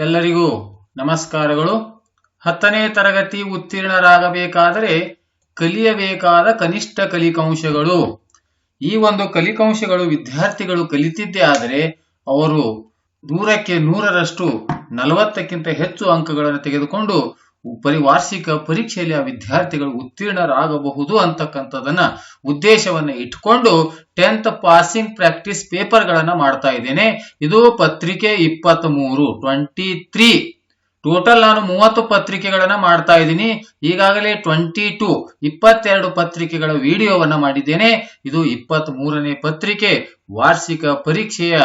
ಎಲ್ಲರಿಗೂ ನಮಸ್ಕಾರಗಳು. ಹತ್ತನೇ ತರಗತಿ ಉತ್ತೀರ್ಣರಾಗಬೇಕಾದರೆ ಕಲಿಯಬೇಕಾದ ಕನಿಷ್ಠ ಕಲಿಕಾಂಶಗಳು. ಈ ಒಂದು ಕಲಿಕಾಂಶಗಳು ವಿದ್ಯಾರ್ಥಿಗಳು ಕಲಿತಿದ್ದೇ ಆದರೆ ಅವರು ನೂರಕ್ಕೆ ನೂರರಷ್ಟು ನಲವತ್ತಕ್ಕಿಂತ ಹೆಚ್ಚು ಅಂಕಗಳನ್ನು ತೆಗೆದುಕೊಂಡು ಪರಿ ವಾರ್ಷಿಕ ಪರೀಕ್ಷೆಯಲ್ಲಿ ಆ ವಿದ್ಯಾರ್ಥಿಗಳು ಉತ್ತೀರ್ಣರಾಗಬಹುದು ಅಂತಕ್ಕಂಥದನ್ನ ಉದ್ದೇಶವನ್ನ ಇಟ್ಕೊಂಡು ಟೆಂತ್ ಪಾಸಿಂಗ್ ಪ್ರಾಕ್ಟೀಸ್ ಪೇಪರ್ ಗಳನ್ನ ಮಾಡ್ತಾ ಇದ್ದೇನೆ. ಇದು ಪತ್ರಿಕೆ ಇಪ್ಪತ್ತ್ ಮೂರು ಟ್ವೆಂಟಿ ತ್ರೀ ಟೋಟಲ್ ನಾನು ಮೂವತ್ತು ಪತ್ರಿಕೆಗಳನ್ನ ಮಾಡ್ತಾ ಇದ್ದೀನಿ. ಈಗಾಗಲೇ ಟ್ವೆಂಟಿ ಟು ಇಪ್ಪತ್ತೆರಡು ಪತ್ರಿಕೆಗಳ ವಿಡಿಯೋವನ್ನ ಮಾಡಿದ್ದೇನೆ. ಇದು ಇಪ್ಪತ್ತ್ ಮೂರನೇ ಪತ್ರಿಕೆ. ವಾರ್ಷಿಕ ಪರೀಕ್ಷೆಯ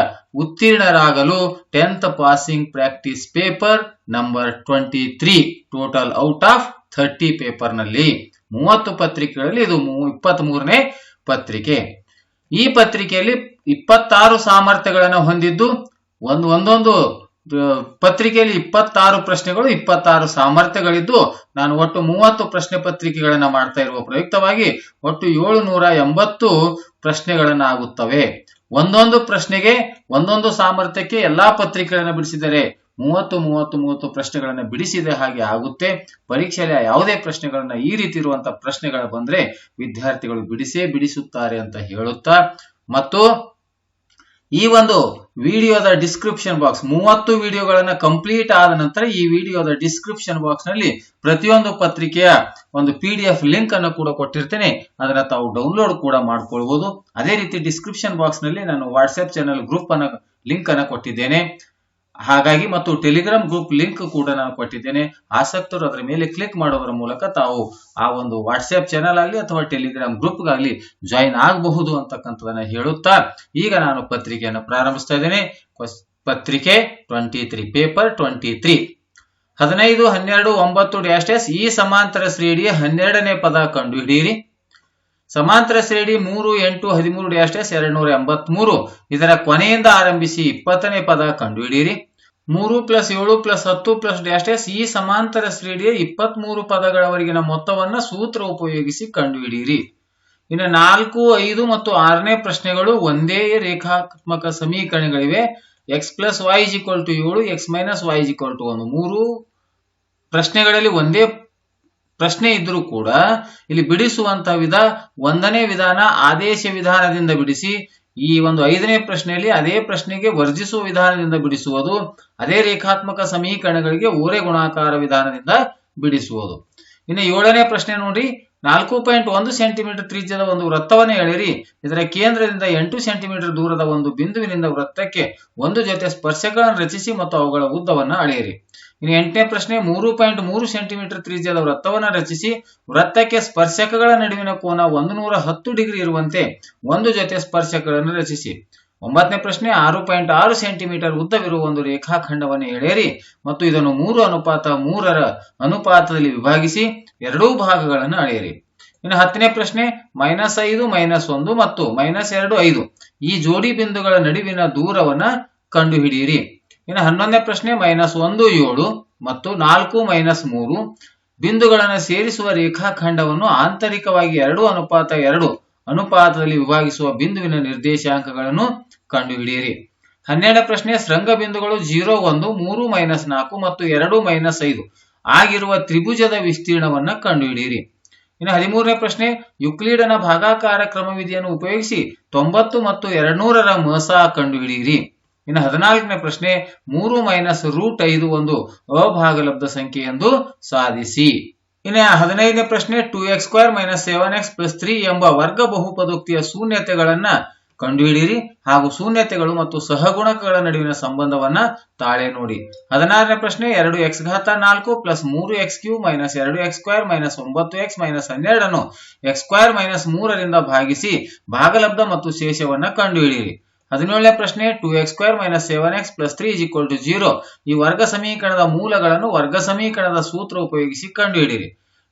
ಉತ್ತೀರ್ಣರಾಗಲು tenth passing practice paper number twenty three total out of thirty ಪೇಪರ್ನಲ್ಲಿ ಮೂವತ್ತು ಪತ್ರಿಕೆಗಳಲ್ಲಿ ಇದು ಇಪ್ಪತ್ತ್ ಮೂರನೇ ಪತ್ರಿಕೆ. ಈ ಪತ್ರಿಕೆಯಲ್ಲಿ ಇಪ್ಪತ್ತಾರು ಸಾಮರ್ಥ್ಯಗಳನ್ನು ಹೊಂದಿದ್ದು, ಒಂದು, ಒಂದೊಂದು ಪ್ರಶ್ನೆಯಲ್ಲಿ ಇಪ್ಪತ್ತಾರು ಪ್ರಶ್ನೆಗಳು, ಇಪ್ಪತ್ತಾರು ಸಾಮರ್ಥ್ಯಗಳಿದ್ದು, ನಾನು ಒಟ್ಟು ಮೂವತ್ತು ಪ್ರಶ್ನೆ ಪತ್ರಿಕೆಗಳನ್ನ ಮಾಡ್ತಾ ಇರುವ ಪ್ರಯುಕ್ತವಾಗಿ ಒಟ್ಟು ಏಳು ನೂರ ಎಂಬತ್ತು ಪ್ರಶ್ನೆಗಳನ್ನಾಗುತ್ತವೆ. ಒಂದೊಂದು ಪ್ರಶ್ನೆಗೆ, ಒಂದೊಂದು ಸಾಮರ್ಥ್ಯಕ್ಕೆ ಎಲ್ಲಾ ಪತ್ರಿಕೆಗಳನ್ನ ಬಿಡಿಸಿದರೆ ಮೂವತ್ತು ಮೂವತ್ತು ಮೂವತ್ತು ಪ್ರಶ್ನೆಗಳನ್ನ ಬಿಡಿಸಿದ ಹಾಗೆ ಆಗುತ್ತೆ. ಪರೀಕ್ಷೆಯಲ್ಲಿ ಯಾವುದೇ ಪ್ರಶ್ನೆಗಳನ್ನ ಈ ರೀತಿ ಇರುವಂತಹ ಪ್ರಶ್ನೆಗಳು ಬಂದ್ರೆ ವಿದ್ಯಾರ್ಥಿಗಳು ಬಿಡಿಸೇ ಬಿಡಿಸುತ್ತಾರೆ ಅಂತ ಹೇಳುತ್ತಾ, ಮತ್ತು ಈ ಒಂದು ವಿಡಿಯೋದ ಡಿಸ್ಕ್ರಿಪ್ಷನ್ ಬಾಕ್ಸ್ ಮೂವತ್ತು ವಿಡಿಯೋಗಳನ್ನ ಕಂಪ್ಲೀಟ್ ಆದ ನಂತರ ಈ ವಿಡಿಯೋದ ಡಿಸ್ಕ್ರಿಪ್ಷನ್ ಬಾಕ್ಸ್ನಲ್ಲಿ ಪ್ರತಿಯೊಂದು ಪತ್ರಿಕೆಯ ಒಂದು ಪಿ ಡಿ ಎಫ್ ಲಿಂಕ್ ಅನ್ನು ಕೂಡ ಕೊಟ್ಟಿರ್ತೇನೆ. ಅದನ್ನ ತಾವು ಡೌನ್ಲೋಡ್ ಕೂಡ ಮಾಡ್ಕೊಳ್ಬಹುದು ಅದೇ ರೀತಿ ಡಿಸ್ಕ್ರಿಪ್ಷನ್ ಬಾಕ್ಸ್ನಲ್ಲಿ ನಾನು ವಾಟ್ಸ್ಆಪ್ ಚಾನಲ್ ಗ್ರೂಪ್ ಅನ್ನ ಲಿಂಕ್ ಅನ್ನ ಕೊಟ್ಟಿದ್ದೇನೆ. ಹಾಗಾಗಿ ಮತ್ತು ಟೆಲಿಗ್ರಾಮ್ ಗ್ರೂಪ್ ಲಿಂಕ್ ಕೂಡ ನಾನು ಕೊಟ್ಟಿದ್ದೇನೆ. ಆಸಕ್ತರು ಅದರ ಮೇಲೆ ಕ್ಲಿಕ್ ಮಾಡೋದರ ಮೂಲಕ ತಾವು ಆ ಒಂದು ವಾಟ್ಸ್ಆಪ್ ಚಾನಲ್ ಆಗಲಿ ಅಥವಾ ಟೆಲಿಗ್ರಾಮ್ ಗ್ರೂಪ್ಗಾಗಲಿ ಜಾಯಿನ್ ಆಗಬಹುದು ಅಂತಕ್ಕಂಥದನ್ನ ಹೇಳುತ್ತಾ ಈಗ ನಾನು ಪತ್ರಿಕೆಯನ್ನು ಪ್ರಾರಂಭಿಸ್ತಾ ಇದ್ದೇನೆ. ಪತ್ರಿಕೆ twenty three paper twenty three ಹದಿನೈದು, ಹನ್ನೆರಡು, ಒಂಬತ್ತು ಡ್ಯಾಶ್ ಡ್ಯಾಶ್ ಈ ಸಮಾಂತರ ಶ್ರೇಣಿಯ ಹನ್ನೆರಡನೇ ಪದ ಕಂಡುಹಿಡಿಯಿರಿ. ಸಮಾಂತರ ಶ್ರೇಣಿ ಮೂರು, ಎಂಟು, ಹದಿಮೂರು ಡ್ಯಾಶ್ ಡ್ಯಾಶ್ ಎರಡು ನೂರ ಎಂಬತ್ಮೂರು. ಇದರ ಕೊನೆಯಿಂದ ಆರಂಭಿಸಿ ಇಪ್ಪತ್ತನೇ ಪದ ಕಂಡುಹಿಡಿಯಿರಿ. ಮೂರು ಪ್ಲಸ್ ಏಳು ಪ್ಲಸ್ ಹತ್ತು ಪ್ಲಸ್ ಡ್ಯಾಶ್ ಡ್ಯಾಶ್ ಈ ಸಮಾಂತರ ಶ್ರೇಣಿಯ ಇಪ್ಪತ್ಮೂರು ಪದಗಳವರೆಗಿನ ಮೊತ್ತವನ್ನ ಸೂತ್ರ ಉಪಯೋಗಿಸಿ ಕಂಡುಹಿಡಿಯಿರಿ. ಇನ್ನು ನಾಲ್ಕು, ಐದು ಮತ್ತು ಆರನೇ ಪ್ರಶ್ನೆಗಳು ಒಂದೇ ರೇಖಾತ್ಮಕ ಸಮೀಕರಣಗಳಿವೆ. X plus y equal to ಏಳು, x minus y equal to ಒಂದು, ಮೂರು. ಪ್ರಶ್ನೆಗಳಲ್ಲಿ ಒಂದೇ ಪ್ರಶ್ನೆ ಇದ್ರೂ ಕೂಡ ಇಲ್ಲಿ ಬಿಡಿಸುವಂತ ವಿಧ ಒಂದನೇ ವಿಧಾನ ಆದೇಶ ವಿಧಾನದಿಂದ ಬಿಡಿಸಿ ಈ ಒಂದು ಐದನೇ ಪ್ರಶ್ನೆಯಲ್ಲಿ ಅದೇ ಪ್ರಶ್ನೆಗೆ ವರ್ಜಿಸುವ ವಿಧಾನದಿಂದ ಬಿಡಿಸುವುದು, ಅದೇ ರೇಖಾತ್ಮಕ ಸಮೀಕರಣಗಳಿಗೆ ಓರೆ ಗುಣಾಕಾರ ವಿಧಾನದಿಂದ ಬಿಡಿಸುವುದು. ಇನ್ನು ಏಳನೇ ಪ್ರಶ್ನೆ ನೋಡಿ, ನಾಲ್ಕು ಪಾಯಿಂಟ್ ಒಂದು ಸೆಂಟಿಮೀಟರ್ ತ್ರಿಜ್ಯದ ಒಂದು ವೃತ್ತವನ್ನು ಎಳೆರಿ ಇದರ ಕೇಂದ್ರದಿಂದ ಎಂಟು ಸೆಂಟಿಮೀಟರ್ ದೂರದ ಒಂದು ಬಿಂದುವಿನಿಂದ ವೃತ್ತಕ್ಕೆ ಒಂದು ಜೊತೆ ಸ್ಪರ್ಶಗಳನ್ನು ರಚಿಸಿ ಮತ್ತು ಅವುಗಳ ಉದ್ದವನ್ನು ಅಳೆಯಿರಿ. ಇನ್ನು ಎಂಟನೇ ಪ್ರಶ್ನೆ, ಮೂರು ಪಾಯಿಂಟ್ ಮೂರು ಸೆಂಟಿಮೀಟರ್ ತ್ರಿಜ್ಯದ ವೃತ್ತವನ್ನು ರಚಿಸಿ, ವೃತ್ತಕ್ಕೆ ಸ್ಪರ್ಶಕಗಳ ನಡುವಿನ ಕೋನ ಒಂದು ನೂರ ಹತ್ತು ಡಿಗ್ರಿ ಇರುವಂತೆ ಒಂದು ಜೊತೆ ಸ್ಪರ್ಶಕಗಳನ್ನು ರಚಿಸಿ. ಒಂಬತ್ತನೇ ಪ್ರಶ್ನೆ, ಆರು ಪಾಯಿಂಟ್ ಆರು ಸೆಂಟಿಮೀಟರ್ ಉದ್ದವಿರುವ ಒಂದು ರೇಖಾಖಂಡವನ್ನು ಎಳೆಯಿರಿ ಮತ್ತು ಇದನ್ನು ಮೂರು ಅನುಪಾತ ಮೂರರ ಅನುಪಾತದಲ್ಲಿ ವಿಭಾಗಿಸಿ ಎರಡೂ ಭಾಗಗಳನ್ನು ಅಳೆಯಿರಿ. ಇನ್ನು ಹತ್ತನೇ ಪ್ರಶ್ನೆ, ಮೈನಸ್ ಐದು, ಮೈನಸ್ ಒಂದು ಮತ್ತು ಮೈನಸ್ ಎರಡು, ಐದು ಈ ಜೋಡಿ ಬಿಂದುಗಳ ನಡುವಿನ ದೂರವನ್ನ ಕಂಡುಹಿಡಿಯಿರಿ. ಇನ್ನು ಹನ್ನೊಂದನೇ ಪ್ರಶ್ನೆ ಮೈನಸ್ ಒಂದು ಏಳು ಮತ್ತು ನಾಲ್ಕು ಮೈನಸ್ ಮೂರು ಬಿಂದುಗಳನ್ನು ಸೇರಿಸುವ ರೇಖಾಖಂಡವನ್ನು ಆಂತರಿಕವಾಗಿ ಎರಡು ಅನುಪಾತ ಎರಡು ಅನುಪಾತದಲ್ಲಿ ವಿಭಾಗಿಸುವ ಬಿಂದುವಿನ ನಿರ್ದೇಶಾಂಕಗಳನ್ನು ಕಂಡುಹಿಡಿಯಿರಿ. ಹನ್ನೆರಡನೇ ಪ್ರಶ್ನೆ, ಶೃಂಗ ಬಿಂದುಗಳು ಜೀರೋ ಒಂದು, ಮೂರು ಮೈನಸ್ ನಾಲ್ಕು ಮತ್ತು ಎರಡು ಮೈನಸ್ ಐದು ಆಗಿರುವ ತ್ರಿಭುಜದ ವಿಸ್ತೀರ್ಣವನ್ನ ಕಂಡುಹಿಡಿಯಿರಿ. ಇನ್ನು ಹದಿಮೂರನೇ ಪ್ರಶ್ನೆ, ಯುಕ್ಲಿಡನ ಭಾಗಾಕಾರ ಕ್ರಮವಿಧಿಯನ್ನು ಉಪಯೋಗಿಸಿ ತೊಂಬತ್ತು ಮತ್ತು ಎರಡ್ನೂರರ ಮಸ ಕಂಡುಹಿಡಿಯಿರಿ. ಇನ್ನು ಹದಿನಾಲ್ಕನೇ ಪ್ರಶ್ನೆ, ಮೂರು ಮೈನಸ್ ರೂಟ್ ಐದು ಒಂದು ಅಭಾಗಲಬ್ಧ ಸಂಖ್ಯೆ ಎಂದು ಸಾಧಿಸಿ. ಇನ್ನು ಹದಿನೈದನೇ ಪ್ರಶ್ನೆ two x square minus seven x plus three ಎಂಬ ವರ್ಗ ಬಹುಪದೋಕ್ತಿಯ ಶೂನ್ಯತೆಗಳನ್ನ ಕಂಡುಹಿಡಿಯಿರಿ. ಹಾಗೂ ಶೂನ್ಯತೆಗಳು ಮತ್ತು ಸಹಗುಣಕಗಳ ನಡುವಿನ ಸಂಬಂಧವನ್ನ ತಾಳೆ ನೋಡಿ. ಹದಿನಾರನೇ ಪ್ರಶ್ನೆ, ಎರಡು ಎಕ್ಸ್ ಘಾತ ನಾಲ್ಕು ಪ್ಲಸ್ ಮೂರು ಎಕ್ಸ್ ಕ್ಯೂ ಮೈನಸ್ ಎರಡು ಎಕ್ಸ್ ಸ್ಕ್ವೇರ್ ಮೈನಸ್ ಒಂಬತ್ತು ಎಕ್ಸ್ ಮೈನಸ್ ಹನ್ನೆರಡನ್ನು ಎಕ್ಸ್ ಸ್ಕ್ವೇರ್ ಮೈನಸ್ ಮೂರರಿಂದ ಭಾಗಿಸಿ ಭಾಗಲಬ್ಧ ಮತ್ತು ಶೇಷವನ್ನ ಕಂಡುಹಿಡಿಯಿರಿ. ಹದಿನೇಳನೇ ಪ್ರಶ್ನೆ two x square minus seven x plus three equal to zero ಈ ವರ್ಗ ಸಮೀಕರಣದ ಮೂಲಗಳನ್ನು ವರ್ಗ ಸಮೀಕರಣದ ಸೂತ್ರ ಉಪಯೋಗಿಸಿ ಕಂಡುಹಿಡಿಯಿರಿ.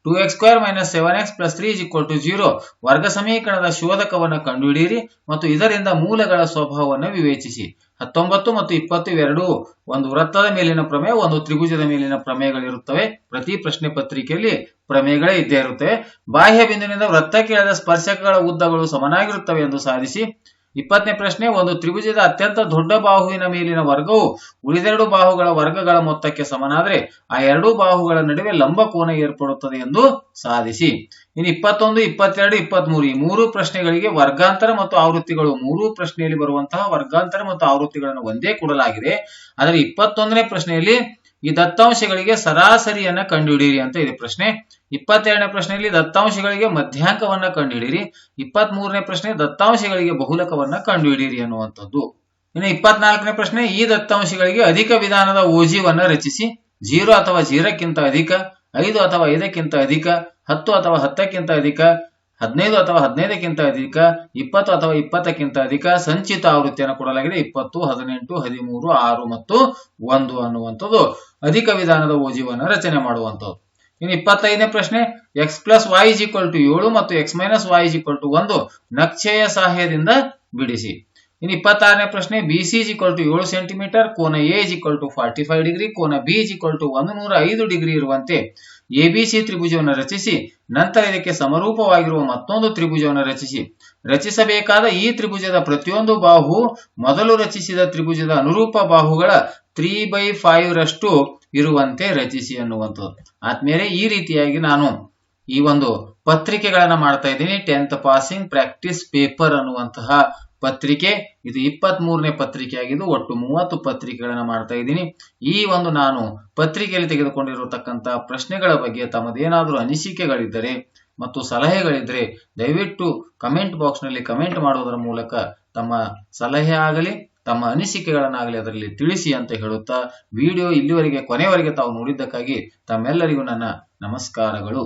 Two x square minus seven x plus three equal to zero ವರ್ಗ ಸಮೀಕರಣದ ಶೋಧಕವನ್ನು ಕಂಡುಹಿಡಿಯಿರಿ ಮತ್ತು ಇದರಿಂದ ಮೂಲಗಳ ಸ್ವಭಾವವನ್ನು ವಿವೇಚಿಸಿ. ಹತ್ತೊಂಬತ್ತು ಮತ್ತು ಇಪ್ಪತ್ತು ಇವೆರಡೂ ಒಂದು ವೃತ್ತದ ಮೇಲಿನ ಪ್ರಮೇಯ, ಒಂದು ತ್ರಿಭುಜದ ಮೇಲಿನ ಪ್ರಮೇಯಗಳಿರುತ್ತವೆ. ಪ್ರತಿ ಪ್ರಶ್ನೆ ಪತ್ರಿಕೆಯಲ್ಲಿ ಪ್ರಮೇಯಗಳೇ ಇದ್ದೇ ಇರುತ್ತವೆ. ಬಾಹ್ಯ ಬಿಂದುವಿನಿಂದ ವೃತ್ತಕ್ಕೆ ಎಳೆದ ಸ್ಪರ್ಶಕಗಳ ಉದ್ದಗಳು ಸಮನಾಗಿರುತ್ತವೆ ಎಂದು ಸಾಧಿಸಿ. ಇಪ್ಪತ್ತನೇ ಪ್ರಶ್ನೆ, ಒಂದು ತ್ರಿಭುಜದ ಅತ್ಯಂತ ದೊಡ್ಡ ಬಾಹುವಿನ ಮೇಲಿನ ವರ್ಗವು ಉಳಿದೆರಡು ಬಾಹುಗಳ ವರ್ಗಗಳ ಮೊತ್ತಕ್ಕೆ ಸಮನಾದರೆ ಆ ಎರಡೂ ಬಾಹುಗಳ ನಡುವೆ ಲಂಬ ಕೋನ ಏರ್ಪಡುತ್ತದೆ ಎಂದು ಸಾಧಿಸಿ. ಇನ್ನು ಇಪ್ಪತ್ತೊಂದು, ಇಪ್ಪತ್ತೆರಡು, ಇಪ್ಪತ್ಮೂರು ಈ ಮೂರು ಪ್ರಶ್ನೆಗಳಿಗೆ ವರ್ಗಾಂತರ ಮತ್ತು ಆವೃತ್ತಿಗಳು ಮೂರು ಪ್ರಶ್ನೆಯಲ್ಲಿ ಬರುವಂತಹ ವರ್ಗಾಂತರ ಮತ್ತು ಆವೃತ್ತಿಗಳನ್ನು ಒಂದೇ ಕೊಡಲಾಗಿದೆ. ಆದರೆ ಇಪ್ಪತ್ತೊಂದನೇ ಪ್ರಶ್ನೆಯಲ್ಲಿ ಈ ದತ್ತಾಂಶಗಳಿಗೆ ಸರಾಸರಿಯನ್ನ ಕಂಡುಹಿಡಿಯಿರಿ ಅಂತ ಇದೆ ಪ್ರಶ್ನೆ. ಇಪ್ಪತ್ತೆರಡನೇ ಪ್ರಶ್ನೆಯಲ್ಲಿ ದತ್ತಾಂಶಗಳಿಗೆ ಮಧ್ಯಾಂಕವನ್ನ ಕಂಡುಹಿಡಿಯಿರಿ. ಇಪ್ಪತ್ತ್ ಮೂರನೇ ಪ್ರಶ್ನೆ, ದತ್ತಾಂಶಗಳಿಗೆ ಬಹುಲಕವನ್ನ ಕಂಡುಹಿಡಿಯಿರಿ ಅನ್ನುವಂಥದ್ದು. ಇನ್ನು ಇಪ್ಪತ್ನಾಲ್ಕನೇ ಪ್ರಶ್ನೆ, ಈ ದತ್ತಾಂಶಗಳಿಗೆ ಅಧಿಕ ವಿಧಾನದ ಓಜಿವನ್ನ ರಚಿಸಿ. ಜೀರೋ ಅಥವಾ ಜೀರಕ್ಕಿಂತ ಅಧಿಕ, ಐದು ಅಥವಾ ಐದಕ್ಕಿಂತ ಅಧಿಕ, ಹತ್ತು ಅಥವಾ ಹತ್ತಕ್ಕಿಂತ ಅಧಿಕ, ಹದಿನೈದು ಅಥವಾ ಹದಿನೈದಕ್ಕಿಂತ ಅಧಿಕ, ಇಪ್ಪತ್ತು ಅಥವಾ ಇಪ್ಪತ್ತಕ್ಕಿಂತ ಅಧಿಕ, ಸಂಚಿತ ಆವೃತ್ತಿಯನ್ನು ಕೊಡಲಾಗಿದೆ. ಇಪ್ಪತ್ತು, ಹದಿನೆಂಟು, ಹದಿಮೂರು, ಆರು ಮತ್ತು ಒಂದು ಅನ್ನುವಂಥದ್ದು. ಅಧಿಕ ವಿಧಾನದ ಓಜೀವನ್ನು ರಚನೆ ಮಾಡುವಂಥದ್ದು. ಇನ್ನು ಇಪ್ಪತ್ತೈದನೇ ಪ್ರಶ್ನೆ x plus y is equal to ಏಳು ಮತ್ತು x minus y is equal to ಒಂದು ನಕ್ಷೆಯ ಸಹಾಯದಿಂದ ಬಿಡಿಸಿ. ಇನ್ನು ಇಪ್ಪತ್ತಾರನೇ ಪ್ರಶ್ನೆ B C is equal to ಏಳು ಸೆಂಟಿಮೀಟರ್ ಕೋನ A is equal to forty five degree ಕೋನ ಬಿ ಇಸ್ ಈಕ್ವಲ್ ಟು ಒಂದು ನೂರ ಐದು ಡಿಗ್ರಿ ಇರುವಂತೆ ಎಬಿಸಿ ತ್ರಿಭುಜವನ್ನು ರಚಿಸಿ, ನಂತರ ಇದಕ್ಕೆ ಸಮರೂಪವಾಗಿರುವ ಮತ್ತೊಂದು ತ್ರಿಭುಜವನ್ನು ರಚಿಸಿ. ರಚಿಸಬೇಕಾದ ಈ ತ್ರಿಭುಜದ ಪ್ರತಿಯೊಂದು ಬಾಹು, ಮೊದಲು ರಚಿಸಿದ ತ್ರಿಭುಜದ ಅನುರೂಪ ಬಾಹುಗಳ ತ್ರೀ ಬೈ ಫೈವ್ ರಷ್ಟು ಇರುವಂತೆ ರಚಿಸಿ ಅನ್ನುವಂಥದ್ದು ಆದ್ಮೇಲೆ ಈ ರೀತಿಯಾಗಿ ನಾನು ಈ ಒಂದು ಪತ್ರಿಕೆಗಳನ್ನ ಮಾಡ್ತಾ ಇದ್ದೀನಿ. ಟೆಂತ್ ಪಾಸಿಂಗ್ ಪ್ರಾಕ್ಟೀಸ್ ಪೇಪರ್ ಅನ್ನುವಂತಹ ಪತ್ರಿಕೆ, ಇದು ಇಪ್ಪತ್ತ್ ಮೂರನೇ ಪತ್ರಿಕೆ ಆಗಿದ್ದು ಒಟ್ಟು ಮೂವತ್ತು ಪತ್ರಿಕೆಗಳನ್ನು ಮಾಡ್ತಾ ಇದ್ದೀನಿ. ಈ ಒಂದು ನಾನು ಪತ್ರಿಕೆಯಲ್ಲಿ ತೆಗೆದುಕೊಂಡಿರತಕ್ಕಂಥ ಪ್ರಶ್ನೆಗಳ ಬಗ್ಗೆ ತಮ್ಮದೇನಾದರೂ ಅನಿಸಿಕೆಗಳಿದ್ದರೆ ಮತ್ತು ಸಲಹೆಗಳಿದ್ರೆ ದಯವಿಟ್ಟು ಕಮೆಂಟ್ ಬಾಕ್ಸ್ನಲ್ಲಿ ಕಮೆಂಟ್ ಮಾಡುವುದರ ಮೂಲಕ ತಮ್ಮ ಸಲಹೆ ಆಗಲಿ, ತಮ್ಮ ಅನಿಸಿಕೆಗಳನ್ನಾಗಲಿ ಅದರಲ್ಲಿ ತಿಳಿಸಿ ಅಂತ ಹೇಳುತ್ತಾ, ವಿಡಿಯೋ ಇಲ್ಲಿವರೆಗೆ ಕೊನೆಯವರೆಗೆ ತಾವು ನೋಡಿದ್ದಕ್ಕಾಗಿ ತಮ್ಮೆಲ್ಲರಿಗೂ ನನ್ನ ನಮಸ್ಕಾರಗಳು.